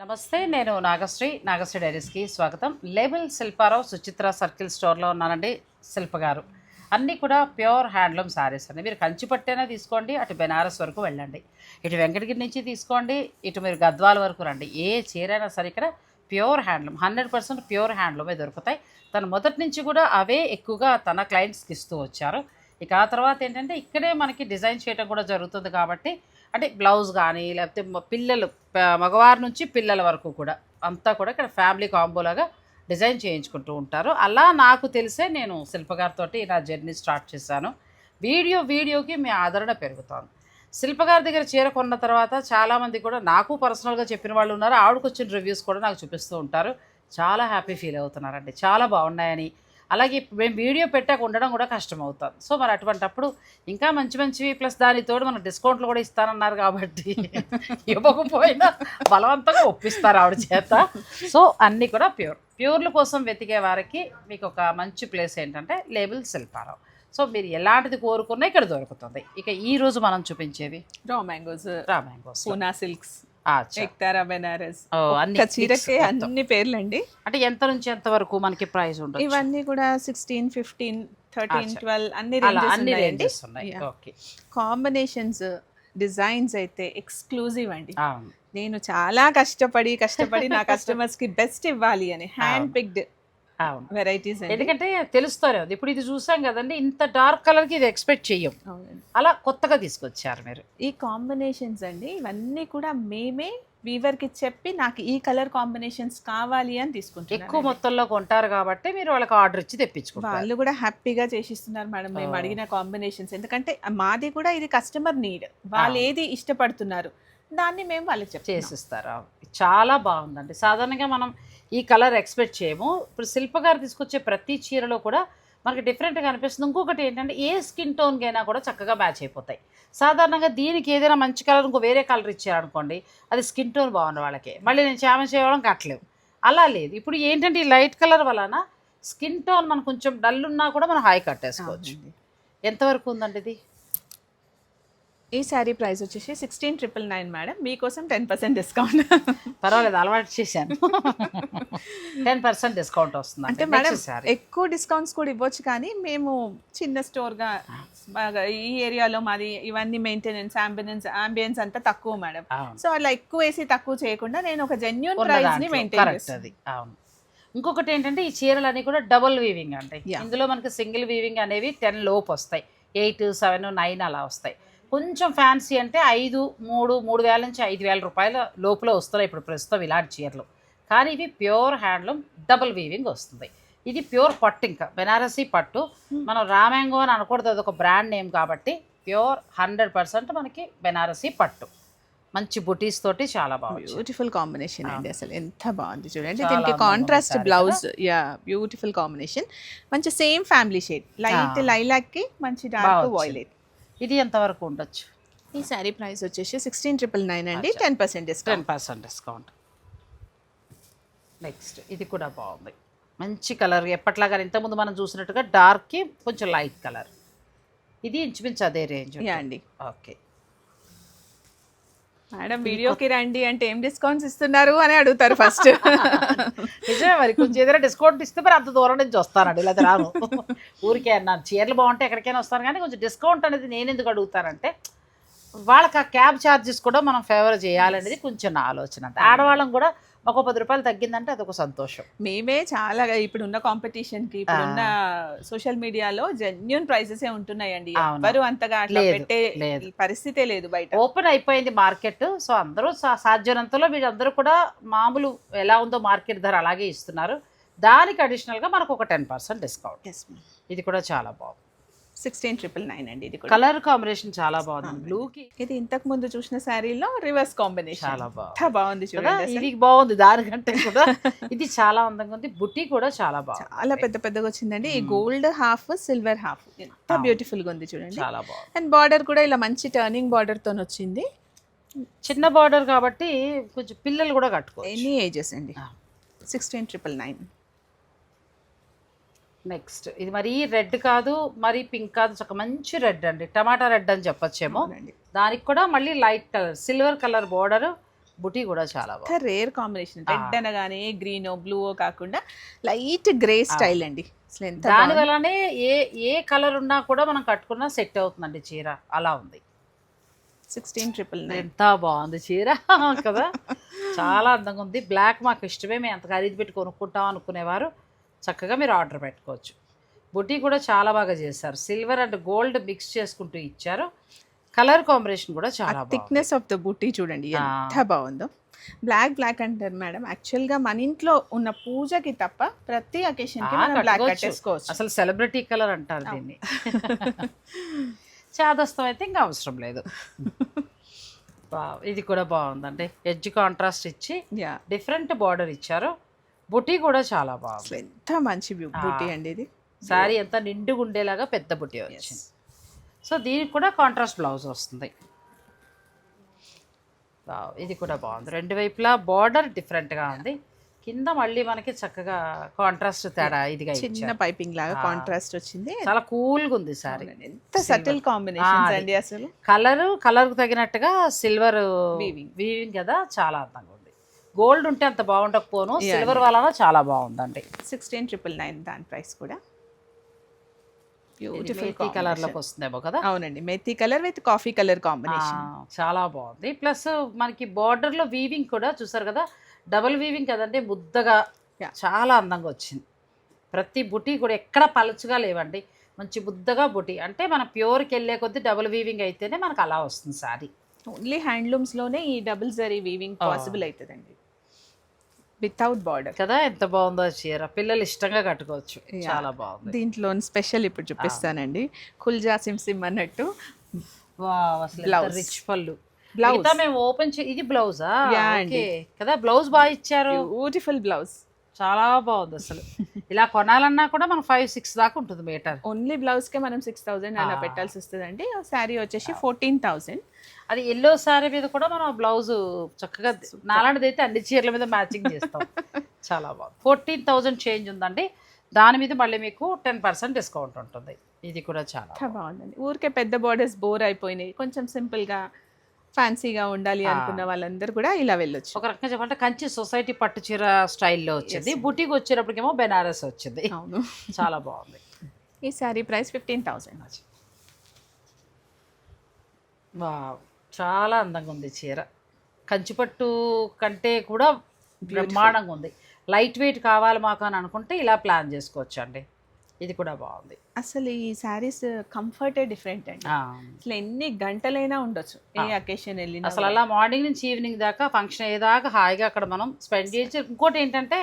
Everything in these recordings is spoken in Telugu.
నమస్తే నేను నాగశ్రీ. నాగశ్రీ డైరీస్కి స్వాగతం. లేబుల్ శిల్పారావు సుచిత్ర సర్కిల్ స్టోర్లో ఉన్నానండి శిల్ప గారు. అన్నీ కూడా ప్యూర్ హ్యాండ్లూమ్ శారీస్ అండి. మీరు కంచిపట్టైనా తీసుకోండి అటు బెనారస్ వరకు వెళ్ళండి. ఇటు వెంకటగిరి నుంచి తీసుకోండి ఇటు మీరు గద్వాల వరకు రండి. ఏ చీరైనా సరే ఇక్కడ pure handloom hundred percent pure హ్యాండ్లూమే దొరుకుతాయి. తను మొదటి నుంచి కూడా అవే ఎక్కువగా తన క్లయింట్స్కి ఇస్తూ వచ్చారు. ఇక ఆ తర్వాత ఏంటంటే ఇక్కడే మనకి డిజైన్ చేయడం కూడా జరుగుతుంది కాబట్టి అంటే బ్లౌజ్ కానీ లేకపోతే పిల్లలు మగవారి నుంచి పిల్లల వరకు కూడా అంతా కూడా ఇక్కడ ఫ్యామిలీ కాంబోలాగా డిజైన్ చేయించుకుంటూ ఉంటారు. అలా నాకు తెలిసే నేను శిల్పగారితో నా జర్నీ స్టార్ట్ చేశాను. వీడియో వీడియోకి మీ ఆదరణ పెరుగుతోంది. శిల్పగారి దగ్గర చీర కొన్న తర్వాత చాలామంది కూడా నాకు పర్సనల్గా చెప్పిన వాళ్ళు ఉన్నారు. ఆవిడకు వచ్చిన రివ్యూస్ కూడా నాకు చూపిస్తూ ఉంటారు. చాలా హ్యాపీ ఫీల్ అవుతున్నారండి. చాలా బాగున్నాయని అలాగే మేము వీడియో పెట్టాక ఉండడం కూడా కష్టం అవుతుంది సో మరి అటువంటప్పుడు ఇంకా మంచి మంచివి ప్లస్ దానితోడు మనకు డిస్కౌంట్లు కూడా ఇస్తానన్నారు కాబట్టి ఇవ్వకపోయినా బలవంతంగా ఒప్పిస్తారు ఆవిడ చేత. సో అన్నీ కూడా ప్యూర్. ప్యూర్ల కోసం వెతికే వారికి మీకు ఒక మంచి ప్లేస్ ఏంటంటే లేబుల్ శిల్పారావు. సో మీరు ఎలాంటిది కోరుకున్నా ఇక్కడ దొరుకుతుంది. ఇక ఈ రోజు మనం చూపించేవి raw mangoes raw mangoes Poona silks. Ektara Benaras. చీరకే. అన్ని పేర్లండి. అంటే ఎంత నుంచి ఎంత వరకు మనకి ప్రైస్ ఉండదు ఇవన్నీ కూడా సిక్స్టీన్ ఫిఫ్టీన్ థర్టీన్. ట్వెల్వ్ అన్ని అన్ని రేంజెస్ ఉన్నాయి. ఓకే. కాంబినేషన్స్ డిజైన్స్ అయితే ఎక్స్క్లూజివ్ అండి. నేను చాలా కష్టపడి కష్టపడి నా కస్టమర్స్కి బెస్ట్ ఇవ్వాలి అని. హ్యాండ్ పిక్డ్ వెరైటీస్ ఎందుకంటే తెలుస్తారు అది ఇప్పుడు ఇది చూసాం కదండి ఇంత డార్క్ కలర్కి ఇది ఎక్స్పెక్ట్ చెయ్యం. అలా కొత్తగా తీసుకొచ్చారు మీరు. ఈ కాంబినేషన్స్ అండి ఇవన్నీ కూడా మేమే వీవర్కి చెప్పి నాకు ఈ కలర్ కాంబినేషన్స్ కావాలి అని తీసుకుంటున్నాను ఎక్కువ మొత్తంలో కొంటారు కాబట్టి మీరు వాళ్ళకి ఆర్డర్ ఇచ్చి తెప్పించుకుంటారు. వాళ్ళు కూడా హ్యాపీగా చేసిస్తున్నారు మేడం. మేము. అడిగిన కాంబినేషన్స్ ఎందుకంటే మాది కూడా ఇది కస్టమర్ నీడ్ వాళ్ళు. ఏది ఇష్టపడుతున్నారు దాన్ని మేము వాళ్ళకి చేసిస్తారు. చాలా బాగుందండి. సాధారణంగా మనం ఈ కలర్ ఎక్స్పెక్ట్ చేయము. ఇప్పుడు శిల్ప గారు తీసుకొచ్చే ప్రతి చీరలో కూడా మనకి డిఫరెంట్గా అనిపిస్తుంది. ఇంకొకటి ఏంటంటే ఏ స్కిన్ టోన్కైనా కూడా చక్కగా మ్యాచ్ అయిపోతాయి. సాధారణంగా దీనికి ఏదైనా మంచి కలర్ ఇంకో వేరే కలర్ ఇచ్చారనుకోండి అది స్కిన్ టోన్ బాగున్న వాళ్ళకి. మళ్ళీ నేను చామ చేయడం కట్టలేము అలా లేదు. ఇప్పుడు ఏంటంటే ఈ లైట్ కలర్ వలన స్కిన్ టోన్ మనం కొంచెం డల్ ఉన్నా కూడా మనం హాయి కట్టేసుకోవచ్చు. ఎంతవరకు ఉందండి ఇది? ఈ శారీ ప్రైస్ వచ్చేసి సిక్స్టీన్ ట్రిపుల్ నైన్ మేడం. మీకోసం టెన్ పర్సెంట్ డిస్కౌంట్ పర్వాలేదు అలవాటు చేశాను. టెన్ పర్సెంట్ డిస్కౌంట్ వస్తుంది అంటే మేడం ఎక్కువ డిస్కౌంట్స్ కూడా ఇవ్వచ్చు కానీ మేము చిన్న స్టోర్గా ఈ ఏరియాలో మాది ఇవన్నీ మెయింటెనెన్స్ అంబియన్స్ అంబియన్స్ అంతా తక్కువ మేడం. సో అలా ఎక్కువ వేసి తక్కువ చేయకుండా నేను ఒక జెన్యున్ ఉన్న ప్రైస్ని దాంట్లో. మెయింటైన్ అది. అవును. ఇంకొకటి ఏంటంటే ఈ చీరలన్నీ కూడా డబుల్ వీవింగ్ అంటాయి. ఇందులో మనకి సింగిల్ వీవింగ్ అనేవి టెన్ లోపు వస్తాయి. ఎయిట్ సెవెన్ నైన్ అలా వస్తాయి. కొంచెం ఫ్యాన్సీ అంటే ఐదు మూడు మూడు వేల నుంచి ఐదు వేల రూపాయల లోపల వస్తున్నాయి ఇప్పుడు ప్రస్తుతం ఇలాంటి చీరలు. కానీ ఇవి ప్యూర్ హ్యాండ్లూమ్ డబుల్ వీవింగ్ వస్తుంది. ఇది ప్యూర్ పట్టు ఇంకా బెనారసీ పట్టు. మనం రామ్యాంగో అని అనకూడదు అది ఒక బ్రాండ్ నేమ్ కాబట్టి ప్యూర్ హండ్రెడ్ పర్సెంట్ మనకి బెనారసీ పట్టు. మంచి బుటీస్ తోటి చాలా బాగుంది. బ్యూటిఫుల్ కాంబినేషన్ అండి అసలు. ఎంత బాగుంది చూడండి. దీనికి contrast blouse ya beautiful combination మంచి సేమ్ ఫ్యామిలీ షేడ్ లైట్. లైలాక్కి మంచి డార్క్. వాయిలెట్ ఇది ఎంతవరకు ఉండొచ్చు? ఈ శారీ ప్రైస్ వచ్చేసి సిక్స్టీన్ ట్రిపుల్ నైన్ అండి. Ten percent ten discount percent discount. Next ఇది కూడా బాగుంది. మంచి కలర్ ఎప్పట్లాగా ఇంతకుముందు మనం చూసినట్టుగా డార్క్కి కొంచెం లైట్ కలర్. ఇది ఇంచుమించు అదే రేంజ్. యా అండి. ఓకే. మేడం వీడియోకి రండి అంటే ఏం డిస్కౌంట్స్ ఇస్తున్నారు అని అడుగుతారు ఫస్ట్ నిజమే మరి కొంచెం ఏదైనా డిస్కౌంట్ ఇస్తే మరి అంత దూరం నుంచి వస్తానండి లేదా రాను. ఊరికే అన్నాను చీరలు బాగుంటే ఎక్కడికైనా వస్తాను కానీ కొంచెం డిస్కౌంట్ అనేది నేను ఎందుకు అడుగుతానంటే వాళ్ళకి ఆ క్యాబ్ ఛార్జెస్ కూడా మనం ఫేవర్ చేయాలనేది కొంచెం నా ఆలోచన. అంతే ఆడవాళ్ళం కూడా ఒక పది రూపాయలు తగ్గిందంటే అదొక సంతోషం. మేమే చాలా ఇప్పుడు ఉన్న కాంపిటీషన్కి ఇప్పుడు ఉన్న సోషల్ మీడియాలో జెన్యున్ ప్రైసెస్ ఏ ఉంటున్నాయండి. ఎవరు అంతగా అట్లా పెట్టే. పరిస్థితే లేదు బయట. ఓపెన్ అయిపోయింది మార్కెట్ సో అందరూ సాధ్యనంతలో వీళ్ళందరూ కూడా మామూలు ఎలా ఉందో మార్కెట్ ధర అలాగే ఇస్తున్నారు. దానికి అడిషనల్గా మనకు ఒక టెన్ పర్సెంట్ డిస్కౌంట్ ఇది కూడా చాలా బాగుంది. సిక్స్టీన్ ట్రిపుల్ నైన్ అండి ఇది కలర్ కాంబినేషన్ చాలా బాగుంది. బ్లూకి ఇది ఇంతకు ముందు చూసిన శారీలో రివర్స్ కాంబినేషన్. చాలా బాగుంది. బాగుంది చూడండి. ఇది బాగుంది దానికంటే కూడా. ఇది చాలా అందంగా ఉంది. బుట్టి కూడా చాలా బాగుంది. చాలా పెద్ద పెద్దగా వచ్చిందండి. ఈ. Gold half silver half. ఎంత. బ్యూటిఫుల్గా ఉంది చూడండి. చాలా బాగుంది. అండ్ బార్డర్ కూడా ఇలా మంచి టర్నింగ్ బార్డర్తో వచ్చింది. చిన్న బార్డర్ కాబట్టి కొంచెం పిల్లలు కూడా కట్టుకోవచ్చు. ఎనీ ఏజెస్ అండి. Sixteen triple nine next. ఇది మరీ రెడ్ కాదు మరీ పింక్ కాదు ఒక మంచి రెడ్ అండి. టమాటా రెడ్ అని చెప్పొచ్చేమో. దానికి కూడా మళ్ళీ light colour silver colour border బుటీ కూడా చాలా రేర్ కాంబినేషన్. రెడ్ అనగానే గ్రీన్ బ్లూ కాకుండా లైట్ గ్రే స్టైల్ అండి. దాని వల్లనే ఏ ఏ కలర్ ఉన్నా కూడా మనం కట్టుకున్నా సెట్ అవుతుందండి చీర. అలా ఉంది. సిక్స్టీన్ ట్రిపుల్ ఎంత బాగుంది చీర. కదా. చాలా అందంగా ఉంది. బ్లాక్ మాకు ఇష్టమే. మేము అంత ఖరీదు పెట్టి కొనుక్కుంటాం అనుకునేవారు. చక్కగా మీరు ఆర్డర్ పెట్టుకోవచ్చు. బుటీ కూడా చాలా బాగా చేశారు. సిల్వర్ అండ్ గోల్డ్ మిక్స్ చేసుకుంటూ ఇచ్చారు. కలర్ కాంబినేషన్ కూడా చాలా థిక్నెస్ ఆఫ్ ద బూటీ చూడండి. ఎంత బాగుందో. బ్లాక్ బ్లాక్ అంటారు మేడం యాక్చువల్గా మన ఇంట్లో ఉన్న పూజకి తప్ప ప్రతి అకేషన్కి ఆ, మనం బ్లాక్. కట్టేసుకోవచ్చు. అసలు సెలబ్రిటీ కలర్ అంటారు దీన్ని. చాదస్తం అయితే ఇంకా అవసరం లేదు. ఇది కూడా బాగుందండి. ఎడ్జ్ కాంట్రాస్ట్ ఇచ్చి డిఫరెంట్ బార్డర్ ఇచ్చారు. బుటీ కూడా చాలా బాగుంది. ఎంత మంచి బూటీ అండి ఇది. శారీ ఎంత నిండుగా ఉండేలాగా పెద్ద బుటీ వచ్చింది. సో దీనికి కూడా కాంట్రాస్ట్ బ్లౌజ్ వస్తుంది. ఇది కూడా బాగుంది. రెండు వైపులా బార్డర్ డిఫరెంట్గా ఉంది. కింద మళ్ళీ మనకి చక్కగా కాంట్రాస్ట్ తేడా ఇదిగా చిన్న పైపింగ్ లాగా కాంట్రాస్ట్ వచ్చింది. చాలా కూల్గా ఉంది అవునండి, ఎంత సటిల్ కాంబినేషన్స్ ఆ, అండి అసలు. కలర్ కలర్ తగినట్టుగా సిల్వర్ Weaving. వీవింగ్ కదా చాలా అందంగా ఉంది. గోల్డ్ ఉంటే అంత బాగుండకపోను. సిల్వర్ వలన చాలా బాగుందండి. సిక్స్టీన్ ట్రిపుల్ నైన్ దాని ప్రైస్ కూడా. బ్యూటిఫుల్ కలర్లోకి వస్తుందేమో కదా? అవునండి. మెత్తి colour with coffee colour combination. చాలా బాగుంది. ప్లస్ మనకి border లో వీవింగ్ కూడా చూసారు కదా? డబుల్ వీవింగ్ కదండి ముద్దగా. చాలా అందంగా వచ్చింది. ప్రతి బుటీ కూడా ఎక్కడ పలుచగా లేవండి. మంచి ముద్దగా బుటీ. అంటే మన ప్యూర్కి వెళ్ళే కొద్దీ డబుల్ వీవింగ్ అయితేనే మనకు అలా వస్తుంది సారీ. ఓన్లీ హ్యాండ్లూమ్స్లోనే ఈ డబుల్ జరీ వీవింగ్ పాసిబుల్ అవుతుందండి. వితౌట్ బార్డర్ కదా ఎంత బాగుందో చీర. పిల్లలు ఇష్టంగా కట్టుకోవచ్చు. చాలా బాగుంది. దీంట్లో స్పెషల్ ఇప్పుడు చూపిస్తానండి. కుల్జా సిమ్ సిమ్ అన్నట్టు. అసలు. రిచ్ పళ్ళు. మిగతా మేము ఓపెన్ చే ఇది బ్లౌజా అండి. కదా బ్లౌజ్ బాగా ఇచ్చారు. బ్యూటిఫుల్ బ్లౌజ్ చాలా బాగుంది అసలు. ఇలా కొనాలన్నా కూడా మనం ఫైవ్ సిక్స్ దాకా ఉంటుంది మీటర్. ఓన్లీ బ్లౌజ్ కే మనం సిక్స్ థౌసండ్ అలా పెట్టాల్సి వస్తుందండి. శారీ వచ్చేసి ఫోర్టీన్ థౌసండ్ అది ఎల్లో సారీ మీద కూడా మనం బ్లౌజ్ చక్కగా నాలాంటిది అయితే అన్ని చీరల మీద మ్యాచింగ్ చేస్తాం. చాలా బాగుంది. ఫోర్టీన్ థౌజండ్ చేంజ్ ఉందండి. దాని మీద మళ్ళీ మీకు టెన్ పర్సెంట్ డిస్కౌంట్ ఉంటుంది. ఇది కూడా చాలా బాగుందండి. ఊరికే పెద్ద బార్డర్స్ బోర్ అయిపోయినాయి. కొంచెం సింపుల్గా ఫ్యాన్సీగా ఉండాలి అనుకున్న వాళ్ళందరూ కూడా ఇలా వెళ్ళొచ్చు. ఒక రకంగా చెప్పాలంటే కంచి సొసైటీ పట్టు చీర స్టైల్లో వచ్చింది. బుటీకి వచ్చేటప్పటికేమో బెనారస్ వచ్చింది. అవును. చాలా బాగుంది. ఈ sari price fifteen thousand wow చాలా అందంగా ఉంది చీర. కంచిపట్టు కంటే కూడా బ్రహ్మాండంగా ఉంది. లైట్ వెయిట్ కావాలి మాకు అని అనుకుంటే ఇలా ప్లాన్ చేసుకోవచ్చు అండి ఇది కూడా బాగుంది. అసలు ఈ శారీస్ కంఫర్టే డిఫరెంట్ అండి. అసలు ఎన్ని గంటలైనా ఉండొచ్చు ఏ అకేషన్ వెళ్ళినా అసలు అలా మార్నింగ్ నుంచి ఈవినింగ్ దాకా ఫంక్షన్ అయ్యేదాకా హాయిగా అక్కడ మనం స్పెండ్ చేయొచ్చు ఇంకోటి ఏంటంటే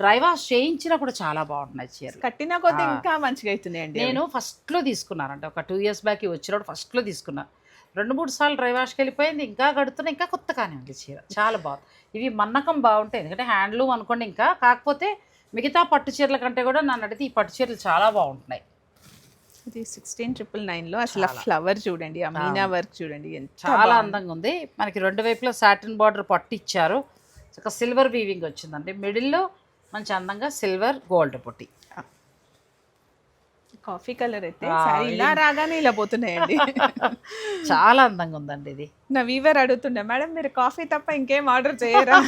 డ్రై వాష్ చేయించినా కూడా చాలా బాగుంటున్నాయి చీరలు. కట్టిన కొద్ది ఇంకా మంచిగా అవుతున్నాయండి నేను ఫస్ట్లో తీసుకున్నానంటే ఒక టూ ఇయర్స్ బ్యాక్ వచ్చినప్పుడు ఫస్ట్లో తీసుకున్నా. రెండు మూడు సార్లు డ్రై వాష్కి వెళ్ళిపోయింది ఇంకా కడుతున్నా ఇంకా కొత్తగానే ఉంది చీర. చాలా బాగుంది. ఇవి మన్నకం బాగుంటాయి ఎందుకంటే హ్యాండ్లూమ్ అనుకోండి ఇంకా. కాకపోతే మిగతా పట్టు చీరల కంటే కూడా నన్ను అడిగితే ఈ పట్టు చీరలు చాలా బాగుంటున్నాయి. ఇది సిక్స్టీన్ ట్రిపుల్ నైన్లో అసలు ఫ్లవర్ చూడండి ఆ మీనా వర్క్ చూడండి చాలా అందంగా ఉంది. మనకి రెండు వైపులా సాటిన్ బార్డర్ పట్టు ఇచ్చారు. ఒక సిల్వర్ వీవింగ్ వచ్చిందండి. మిడిల్లో మంచి అందంగా సిల్వర్ గోల్డ్ పొట్టి. కాఫీ కలర్ అయితే ఇలా రాగానే ఇలా పోతున్నాయండి. చాలా అందంగా ఉందండి ఇది. నా వీవర్ అడుగుతుండే మేడం మీరు కాఫీ తప్ప ఇంకేం ఆర్డర్ చేయరా.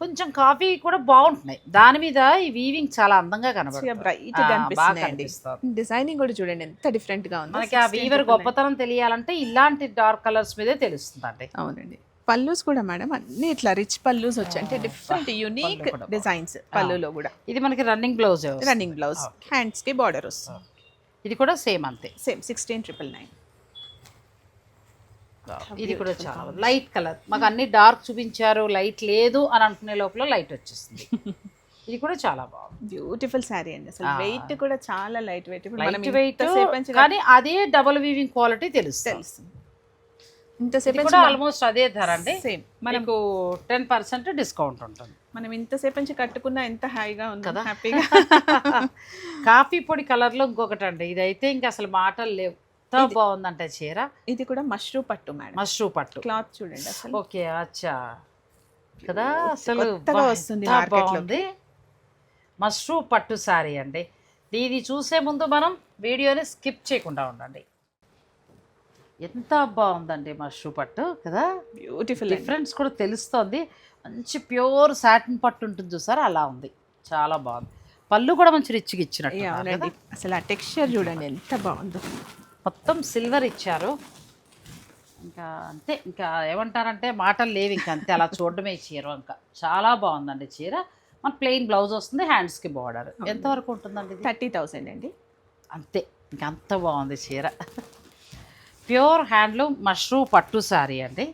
కొంచెం కాఫీ కూడా బాగుంటున్నాయి. దాని మీద ఈ వీవింగ్ చాలా అందంగా కనబడుతుంది. డిజైనింగ్ కూడా చూడండి ఎంత డిఫరెంట్గా ఉంది. మనకి ఆ వీవర్ గొప్పతనం తెలియాలంటే ఇలాంటి డార్క్ కలర్స్ మీదే తెలుస్తుందండి. అవునండి. పల్లూస్ కూడా మేడం అన్ని ఇట్లా రిచ్ పల్లూస్ వచ్చాయి. అంటే డిఫరెంట్ యూనిక్ డిజైన్స్ పళ్ళులో కూడా. ఇది మనకి రన్నింగ్ బ్లౌజ్ రన్నింగ్ బ్లౌజ్ హ్యాండ్స్కి బార్డర్ వస్తుంది. ఇది కూడా సేమ్ అంతే. సేమ్ సిక్స్టీన్ ట్రిపుల్ నైన్ ఇది కూడా చాలా లైట్ కలర్ మాకు అన్ని డార్క్ చూపించారు లైట్ లేదు అని అనుకునే లోపల లైట్ వచ్చేస్తుంది. ఇది కూడా చాలా బాగుంది. బ్యూటిఫుల్ శారీ అండి. అసలు వెయిట్ కూడా చాలా లైట్ వెయిట్ వెయిట్ కానీ అదే డబుల్ వీవింగ్ క్వాలిటీ తెలుస్తుంది. ఇంతసేపు ఇది కూడా ఆల్మోస్ట్ అదే ధర అండి. సేమ్. మనకు టెన్ పర్సెంట్ డిస్కౌంట్ ఉంటుంది. మనం ఇంతసేపు నుంచి కట్టుకున్నా ఎంత హాయిగా ఉంది కదా? హ్యాపీగా. కాఫీ పొడి కలర్లో ఇంకొకటి అండి. ఇదైతే ఇంకా అసలు మాటలు లేవు. ఎంత బాగుందంటే చీర. ఇది కూడా మష్రూ పట్టు మేడం. మష్రూ పట్టు. క్లాత్ చూడండి అసలు. ఓకే అచ్చా. కదా? అసలు వస్తుంది. బాగుంది. మష్రూ పట్టు సారీ అండి. ఇది చూసే ముందు మనం వీడియోని స్కిప్ చేయకుండా ఉండండి. ఎంత బాగుందండి మష్రూ పట్టు కదా? బ్యూటిఫుల్ డిఫరెన్స్ కూడా తెలుస్తోంది. మంచి ప్యూర్ సాటిన్ పట్టు ఉంటుంది చూసారా? అలా ఉంది. చాలా బాగుంది. పళ్ళు కూడా మంచి రిచ్గా ఇచ్చినట్టు. అసలు ఆ టెక్స్చర్ చూడండి ఎంత బాగుందో. మొత్తం సిల్వర్ ఇచ్చారు. ఇంకా అంతే. ఇంకా ఏమంటారంటే మాటలు లేవు ఇంకా అంతే. అలా చూడడమే చీర ఇంకా. చాలా బాగుందండి చీర. మన ప్లెయిన్ బ్లౌజ్ వస్తుంది హ్యాండ్స్కి బార్డర్. ఎంతవరకు ఉంటుందండి థర్టీ థౌసండ్ అండి. అంతే. ఇంకా అంత బాగుంది చీర. ప్యూర్ హ్యాండ్లూమ్ మష్రూ పట్టు శారీ అండి.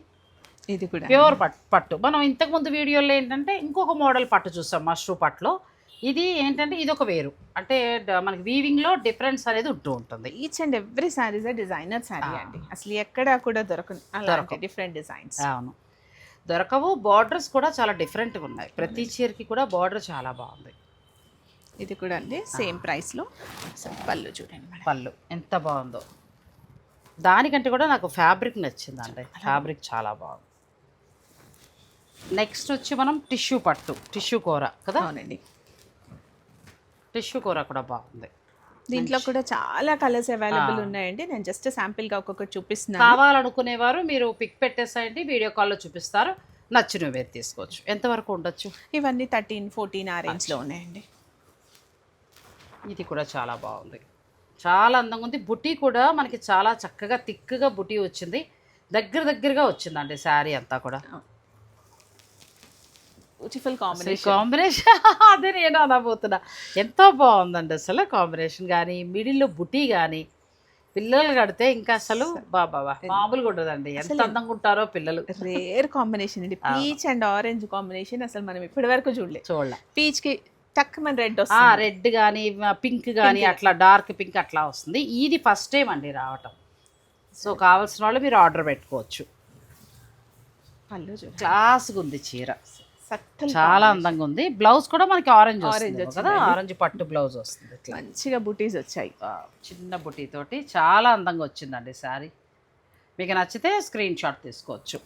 ఇది కూడా. ప్యూర్ పట్టు పట్టు. మనం ఇంతకుముందు వీడియోలో ఏంటంటే ఇంకొక మోడల్ పట్టు చూసాం మష్రూ పట్టులో. ఇది ఏంటంటే ఇది ఒక వేరు. అంటే మనకి వీవింగ్లో డిఫరెన్స్ అనేది ఉంటూ ఉంటుంది. Each and every saris designer sari ఆ. అండి. అసలు ఎక్కడా కూడా దొరకదు. డిఫరెంట్ డిజైన్స్ అవును. దొరకవు బార్డర్స్ కూడా చాలా డిఫరెంట్గా ఉన్నాయి. ప్రతి చీరకి కూడా బార్డర్ చాలా బాగుంది. ఇది కూడా అండి సేమ్ ప్రైస్లో. అసలు పళ్ళు చూడండి పళ్ళు ఎంత బాగుందో. దానికంటే కూడా నాకు ఫ్యాబ్రిక్ నచ్చిందండి. ఫ్యాబ్రిక్ చాలా బాగుంది. నెక్స్ట్ వచ్చి మనం టిష్యూ పట్టు టిష్యూ కూర కదా? అవునండి. టిష్యూ కూర కూడా బాగుంది. దీంట్లో కూడా చాలా కలర్స్ అవైలబుల్ ఉన్నాయండి. నేను జస్ట్ శాంపిల్గా ఒక్కొక్కటి చూపిస్తున్నాను. కావాలనుకునేవారు మీరు పిక్ పెట్టేసేయండి వీడియో కాల్లో చూపిస్తారు. నచ్చినవి మీరు తీసుకోవచ్చు. ఎంతవరకు ఉండొచ్చు? ఇవన్నీ థర్టీన్ ఫోర్టీన్ ఆ రేంజ్లో ఉన్నాయండి. ఇది కూడా చాలా బాగుంది. చాలా అందంగా ఉంది. బుటీ కూడా మనకి చాలా చక్కగా తిక్కుగా బుటీ వచ్చింది. దగ్గర దగ్గరగా వచ్చిందండి శారీ అంతా కూడా. బ్యూటిఫుల్ కాంబినేషన్ కాంబినేషన్ అదే నేను అనబోతున్నా. ఎంతో బాగుందండి అసలు కాంబినేషన్ కానీ మిడిల్లో బుటీ కానీ పిల్లలు కడితే ఇంకా అసలు బాబా మామూలుగా ఉండదండి. ఎంత అందంగా ఉంటారో పిల్లలు. రేర్ కాంబినేషన్ అండి. పీచ్ అండ్ ఆరెంజ్ కాంబినేషన్ అసలు మనం ఇప్పటి వరకు చూడలేదు చూడాల. పీచ్ కి టక్ మన రెడ్ వస్తుంది. రెడ్ కానీ పింక్ కానీ అట్లా డార్క్ పింక్ అట్లా వస్తుంది. ఇది ఫస్ట్ టైం అండి రావటం. సో కావాల్సిన వాళ్ళు మీరు ఆర్డర్ పెట్టుకోవచ్చు. పళ్ళు క్లాస్గా ఉంది చీర. చాలా అందంగా ఉంది. బ్లౌజ్ కూడా మనకి ఆరెంజ్ వస్తుంది కదా. ఆరెంజ్ పట్టు బ్లౌజ్ వస్తుంది మంచిగా బుటీస్ వచ్చాయి. చిన్న బుటీ తోటి చాలా అందంగా వచ్చిందండి శారీ మీకు నచ్చితే స్క్రీన్ షాట్ తీసుకోవచ్చు.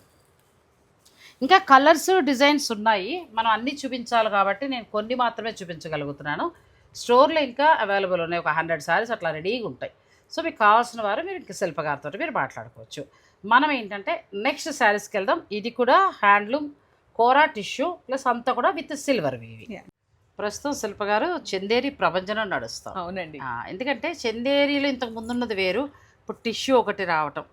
ఇంకా కలర్స్ డిజైన్స్ ఉన్నాయి. మనం అన్నీ చూపించాలి కాబట్టి నేను కొన్ని మాత్రమే చూపించగలుగుతున్నాను. స్టోర్లో ఇంకా అవైలబుల్ ఉన్నాయి. ఒక హండ్రెడ్ శారీస్ అట్లా రెడీగా ఉంటాయి. సో మీకు కావాల్సిన వారు మీరు ఇంకా శిల్ప గారితో మీరు మాట్లాడుకోవచ్చు. మనం ఏంటంటే నెక్స్ట్ శారీస్కి వెళ్దాం. ఇది కూడా హ్యాండ్లూమ్ కోరా టిష్యూ ప్లస్ అంతా కూడా విత్ సిల్వర్ వీవి. Yeah. ప్రస్తుతం శిల్ప గారు చందేరి ప్రభంజనం నడుస్తాం. అవునండి. ఎందుకంటే చందేరిలో ఇంతకు ముందున్నది వేరు. ఇప్పుడు టిష్యూ ఒకటి రావటం.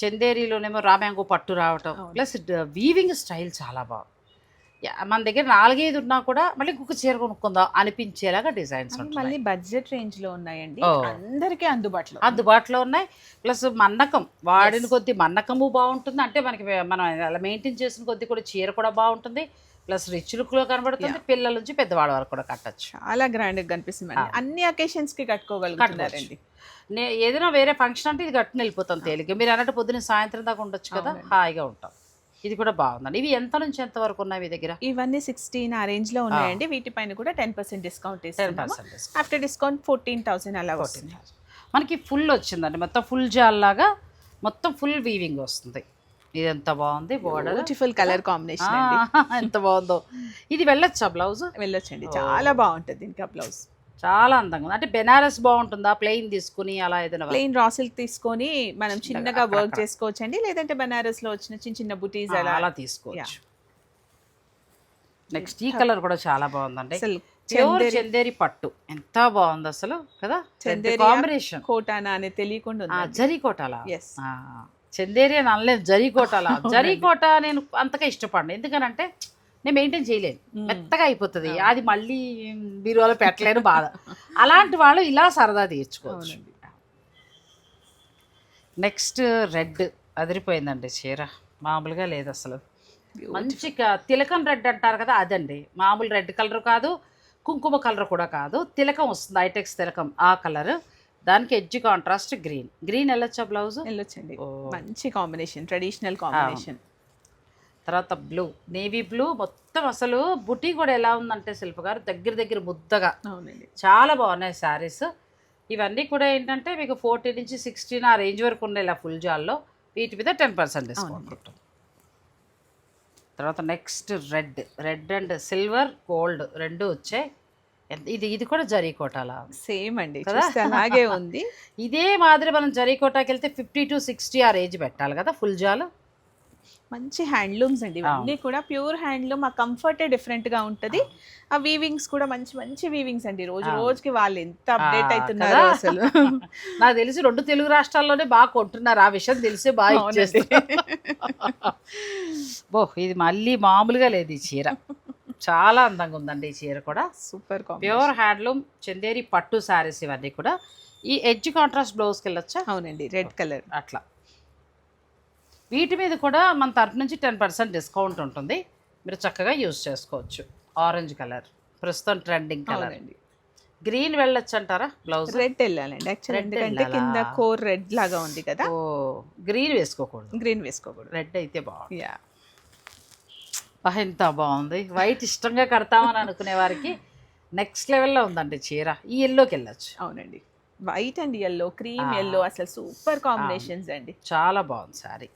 చందేరిలోనేమో రామ్యాంగో పట్టు రావటం. ప్లస్ వీవింగ్ స్టైల్ చాలా బాగుంది. మన దగ్గర నాలుగైదు ఉన్నా కూడా మళ్ళీ ఇంకొక చీర కొనుక్కుందాం అనిపించేలాగా డిజైన్స్ మళ్ళీ బడ్జెట్ రేంజ్లో ఉన్నాయండి. అందరికీ అందుబాటులో అందుబాటులో ఉన్నాయి. ప్లస్ మన్నకం వాడిన కొద్దీ మన్నకము బాగుంటుంది. అంటే మనకి మనం మెయింటైన్ చేసిన కొద్దీ కూడా చీర కూడా బాగుంటుంది. ప్లస్ రిచ్ లుక్లో కనబడుతుంది పిల్లల నుంచి పెద్దవాళ్ళ వరకు కూడా కట్టచ్చు. చాలా గ్రాండ్గా కనిపిస్తుంది. అన్ని అకేషన్స్కి కట్టుకోగలుగుతున్నారండి. నే ఏదైనా వేరే ఫంక్షన్ అంటే ఇది కట్టుని వెళ్ళిపోతాం తేలిక మీరు అన్నట్టు పొద్దున్న సాయంత్రం దాకా ఉండొచ్చు కదా హాయిగా ఉంటాం. ఇది కూడా బాగుందండి. ఇవి ఎంత నుంచి ఎంత వరకు ఉన్నాయి మీ దగ్గర? ఇవన్నీ సిక్స్టీన్ ఆ రేంజ్లో ఉన్నాయండి. వీటిపైన కూడా ten percent discount after discount fourteen thousand అలా వస్తుంది. మనకి ఫుల్ వచ్చిందండి. మొత్తం ఫుల్ జాల్ లాగా మొత్తం ఫుల్ వీవింగ్ వస్తుంది. ఇది ఎంత బాగుంది బోర్డర్? బ్యూటిఫుల్ కలర్ కాంబినేషన్ అండి. ఎంత బాగుందో. ఇది వెళ్ళొచ్చా బ్లౌజ్? వెళ్ళొచ్చండి. చాలా బాగుంటుంది ఇంకా బ్లౌజ్. చాలా అందంగా ఉంది. అంటే బెనారస్ బాగుంటుందా? ప్లెయిన్ తీసుకుని అలా ఏదైనా ప్లెయిన్ రా సిల్క్ తీసుకొని మనం చిన్నగా వర్క్ చేసుకోవచ్చండి. లేదంటే బనారస్లో వచ్చిన చిన్న చిన్న బుటీస్ ఆ, అలా. అలా తీసుకోవచ్చు. నెక్స్ట్ ఈ కలర్ కూడా చాలా బాగుందండి. అసలు చందేరి పట్టు. ఎంత బాగుంది అసలు కదా? చందేరియా కాంబినేషన్ కోటానా అని తెలియకుండా ఉంది జరీకోటలా Yes. చందేరి అని అనలేదు జరీకోటలా జరీకోట నేను అంతగా ఇష్టపడను. ఎందుకనంటే నేను మెయింటైన్ చేయలేను. మెత్తగా అయిపోతుంది. అది మళ్ళీ బీరువాలో పెట్టలేను బాధ. అలాంటి వాళ్ళు ఇలా సరదా తీర్చుకోవచ్చు. నెక్స్ట్ రెడ్ అదిరిపోయిందండి చీర. మామూలుగా లేదు అసలు. మంచి తిలకం రెడ్ అంటారు కదా అదండి. మామూలు రెడ్ కలర్ కాదు కుంకుమ కలర్ కూడా కాదు. తిలకం వస్తుంది ఐటెక్స్ తిలకం ఆ కలర్. దానికి ఎడ్జ్ కాంట్రాస్ట్ గ్రీన్. గ్రీన్ వెళ్ళొచ్చా బ్లౌజ్? వెళ్ళొచ్చండి. మంచి కాంబినేషన్ ట్రెడిషనల్ కాంబినేషన్. తర్వాత బ్లూ. నేవీ బ్లూ మొత్తం అసలు బుటీ కూడా ఎలా ఉందంటే శిల్ప గారు దగ్గర దగ్గర ముద్దగా. అవునండి. చాలా బాగున్నాయి శారీస్. ఇవన్నీ కూడా ఏంటంటే మీకు ఫోర్టీన్ నుంచి సిక్స్టీన్ ఆ రేంజ్ వరకు ఉన్నాయి ఇలా ఫుల్ జాల్లో. వీటి మీద టెన్ పర్సెంట్ డిస్కౌంట్ తర్వాత next red. Red and silver gold రెండు వచ్చాయి. ఇది ఇది కూడా జరీకోటాలా సేమ్ అండి అలాగే ఉంది. ఇదే మాదిరి మనం జరీకోటాకి వెళ్తే ఫిఫ్టీ టు సిక్స్టీ ఆ రేంజ్ పెట్టాలి కదా ఫుల్ జాలు? మంచి హ్యాండ్లూమ్స్ అండి ఇవన్నీ కూడా ప్యూర్ హ్యాండ్లూమ్ ఆ కంఫర్టే డిఫరెంట్గా ఉంటది. ఆ వీవింగ్స్ కూడా మంచి మంచి వీవింగ్స్ అండి రోజు. రోజుకి వాళ్ళు ఎంత అప్డేట్ అవుతున్నారు? అసలు. నాకు తెలిసి రెండు తెలుగు రాష్ట్రాల్లోనే బాగా కొంటున్నారు ఆ విషయం తెలిసే బాగా బో ఇది మళ్ళీ మామూలుగా లేదు ఈ చీర. చాలా అందంగా ఉందండి ఈ చీర కూడా. సూపర్ ప్యూర్ హ్యాండ్లూమ్ చందేరి పట్టు శారీస్ ఇవన్నీ కూడా. ఈ ఎడ్జ్ కాంట్రాస్ట్ బ్లౌజ్కి వెళ్ళొచ్చా? అవునండి రెడ్ కలర్. అట్లా. వీటి మీద కూడా మన తరపు నుంచి టెన్ పర్సెంట్ డిస్కౌంట్ ఉంటుంది. మీరు చక్కగా యూజ్ చేసుకోవచ్చు. ఆరెంజ్ కలర్ ప్రస్తుతం ట్రెండింగ్ కలర్. అవునండి. గ్రీన్ వెళ్ళొచ్చు అంటారా బ్లౌజ్? రెడ్ వెళ్ళాలండి. యాక్చువల్ Red ఎందుకంటే కింద? కోర్ రెడ్ లాగా ఉంది కదా. ఓ గ్రీన్ వేసుకోకూడదు. గ్రీన్ వేసుకోకూడదు. రెడ్ అయితే బాగుంది యా ఎంత బాగుంది. వైట్ ఇష్టంగా కడతామని అనుకునే వారికి నెక్స్ట్ లెవెల్లో ఉందండి చీర. ఈ ఎల్లోకి వెళ్ళొచ్చు. అవునండి. White and yellow cream. Yellow అసలు సూపర్ కాంబినేషన్స్ అండి. చాలా బాగుంది శారీ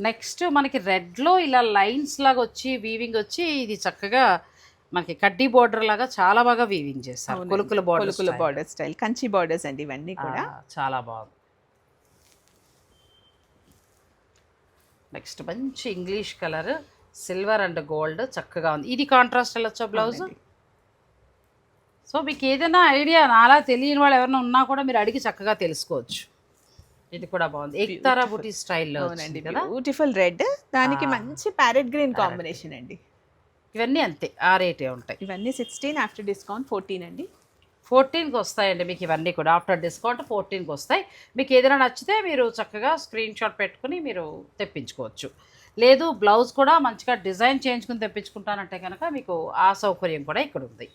నెక్స్ట్ మనకి రెడ్లో ఇలా లైన్స్ లాగా వచ్చి వీవింగ్ వచ్చి ఇది చక్కగా మనకి కడ్డీ బోర్డర్ లాగా చాలా బాగా వీవింగ్ చేస్తారు. కొలుకుల బోర్డర్ కొలుకుల బార్డర్ స్టైల్ కంచి బార్డర్స్ అండి ఇవన్నీ కూడా. చాలా బాగుంది. నెక్స్ట్ మంచి English colour silver and gold చక్కగా ఉంది. ఇది కాంట్రాస్ట్ వెళ్ళొచ్చా బ్లౌజ్. సో మీకు ఏదైనా ఐడియా నాలా తెలియని వాళ్ళు ఎవరైనా ఉన్నా కూడా మీరు అడిగి చక్కగా తెలుసుకోవచ్చు. ఇది కూడా బాగుంది. ఎక్తారా బుటీ స్టైల్లో బ్యూటిఫుల్ రెడ్ దానికి. మంచి ప్యారెట్ గ్రీన్ కాంబినేషన్ అండి. ఇవన్నీ అంతే ఆ రేటే ఉంటాయి. ఇవన్నీ సిక్స్టీన్ ఆఫ్టర్ డిస్కౌంట్ ఫోర్టీన్ అండి. ఫోర్టీన్కి వస్తాయండి మీకు ఇవన్నీ కూడా. ఆఫ్టర్ డిస్కౌంట్ ఫోర్టీన్కి వస్తాయి. మీకు ఏదైనా నచ్చితే మీరు చక్కగా స్క్రీన్ షాట్ పెట్టుకుని మీరు తెప్పించుకోవచ్చు. లేదు బ్లౌజ్ కూడా మంచిగా డిజైన్ చేయించుకుని తెప్పించుకుంటానంటే కనుక మీకు ఆ సౌకర్యం కూడా ఇక్కడ ఉంది.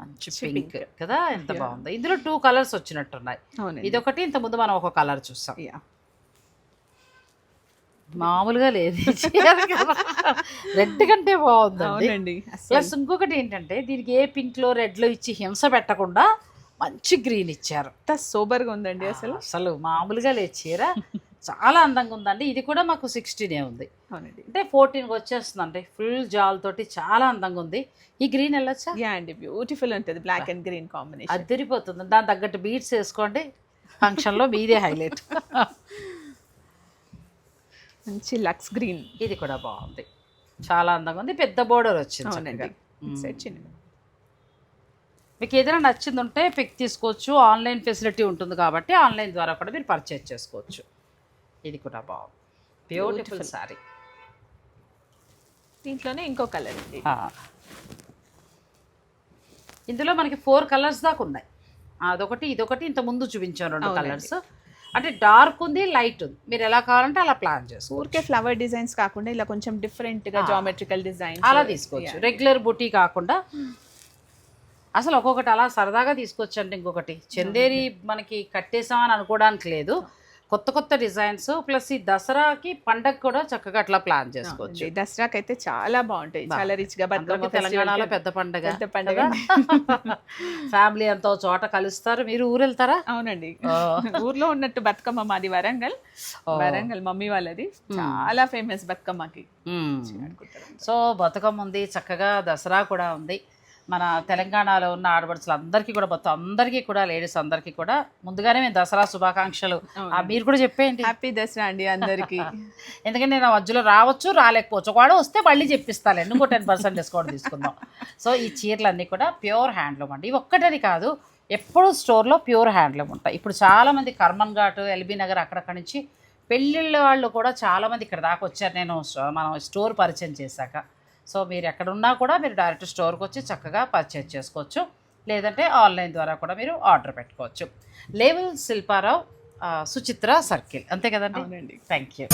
మంచి. పింక్ కదా ఎంత. బాగుంది. ఇందులో టూ కలర్స్ వచ్చినట్టున్నాయి. ఇదొకటి ఇంత ముందు మనం ఒక కలర్ చూస్తాం మామూలుగా లేదు. రెడ్ కంటే బాగుందండి. ప్లస్ ఇంకొకటి ఏంటంటే దీనికి ఏ పింక్లో రెడ్లో ఇచ్చి హింస పెట్టకుండా మంచి గ్రీన్ ఇచ్చారు. ఎంత సోబర్గా ఉందండి అసలు. అసలు మామూలుగా లేదు చీర. చాలా అందంగా ఉందండి. ఇది కూడా మాకు సిక్స్టీనే ఉంది. అవునండి. అంటే ఫోర్టీన్కి వచ్చేస్తుందండి. ఫుల్ జాల్ తోటి చాలా అందంగా ఉంది. ఈ గ్రీన్ వెళ్ళొచ్చా? యా అండి. బ్యూటిఫుల్ ఉంటుంది. Black and green combination. అదిరిపోతుంది. దాని తగ్గట్టు బీట్స్ వేసుకోండి. ఫంక్షన్లో మీదే హైలైట్. మంచి లక్స్ గ్రీన్. ఇది కూడా బాగుంది. చాలా అందంగా ఉంది. పెద్ద బోర్డర్ వచ్చింది అవునండి. మీకు ఏదైనా నచ్చింది ఉంటే పిక్ తీసుకోవచ్చు. ఆన్లైన్ ఫెసిలిటీ ఉంటుంది కాబట్టి ఆన్లైన్ ద్వారా కూడా మీరు పర్చేజ్ చేసుకోవచ్చు. ఇది కూడా బాగుంది. బ్యూటిఫుల్. సారీ దీంట్లోనే ఇంకో కలర్ ఇందులో మనకి ఫోర్ కలర్స్ దాకా ఉన్నాయి. అదొకటి ఇదొకటి ఇంత ముందు చూపించాను రెండు. కలర్స్ అంటే డార్క్ ఉంది లైట్ ఉంది. మీరు ఎలా కావాలంటే అలా ప్లాన్ చేసుకోవచ్చు. ఊరికే ఫ్లవర్ డిజైన్స్ కాకుండా ఇలా కొంచెం డిఫరెంట్గా. జామెట్రికల్ డిజైన్ అలా తీసుకోవచ్చు. రెగ్యులర్ బుటీ కాకుండా అసలు ఒక్కొక్కటి అలా సరదాగా తీసుకోవచ్చండి ఇంకొకటి. చందేరి మనకి కట్టేసామని అనుకోవడానికి లేదు. కొత్త కొత్త డిజైన్స్ ప్లస్ ఈ దసరాకి పండగ కూడా చక్కగా అట్లా ప్లాన్ చేసుకోవచ్చు. దసరాకి అయితే చాలా బాగుంటాయి. చాలా రిచ్గా బతుకమ్మ తెలంగాణలో పెద్ద పండగ పెద్ద పండగ. ఫ్యామిలీ అంతా చోట కలుస్తారు. మీరు ఊరు వెళ్తారా అవునండి. ఊర్లో ఉన్నట్టు బతుకమ్మ మాది వరంగల్. వరంగల్ మమ్మీ వాళ్ళది. చాలా ఫేమస్ బతుకమ్మకి. సో బతుకమ్మ ఉంది. చక్కగా దసరా కూడా ఉంది. మన తెలంగాణలో ఉన్న ఆడపడుచులు అందరికీ కూడా మొత్తం అందరికీ కూడా లేడీస్ అందరికీ కూడా ముందుగానే మేము దసరా శుభాకాంక్షలు. ఆ, మీరు కూడా చెప్పేయండి. హ్యాపీ దసరా అండి అందరికి. ఎందుకంటే నేను మధ్యలో రావచ్చు రాలేకపోవచ్చు. ఒకవాడు వస్తే మళ్ళీ చెప్పిస్తాను ఇంకో టెన్ పర్సెంట్ డిస్కౌంట్ తీసుకుందాం. సో ఈ చీరలన్నీ కూడా ప్యూర్ హ్యాండ్లూమ్ అండి. ఇవి ఒక్కటని కాదు ఎప్పుడూ స్టోర్లో ప్యూర్ హ్యాండ్లూమ్ ఉంటాయి. ఇప్పుడు చాలామంది కర్మన్ ఘాట్ ఎల్బీ నగర్ అక్కడక్కడి నుంచి పెళ్ళిళ్ళ వాళ్ళు కూడా చాలామంది ఇక్కడ దాకా వచ్చారు. నేను మనం స్టోర్ పరిచయం చేశాక. సో మీరు ఎక్కడున్నా కూడా మీరు డైరెక్ట్ స్టోర్కి వచ్చి చక్కగా పర్చేజ్ చేసుకోవచ్చు. లేదంటే ఆన్లైన్ ద్వారా కూడా మీరు ఆర్డర్ పెట్టుకోవచ్చు. Label Shilpa Rao Suchitra circle. అంతే కదండి? Thank you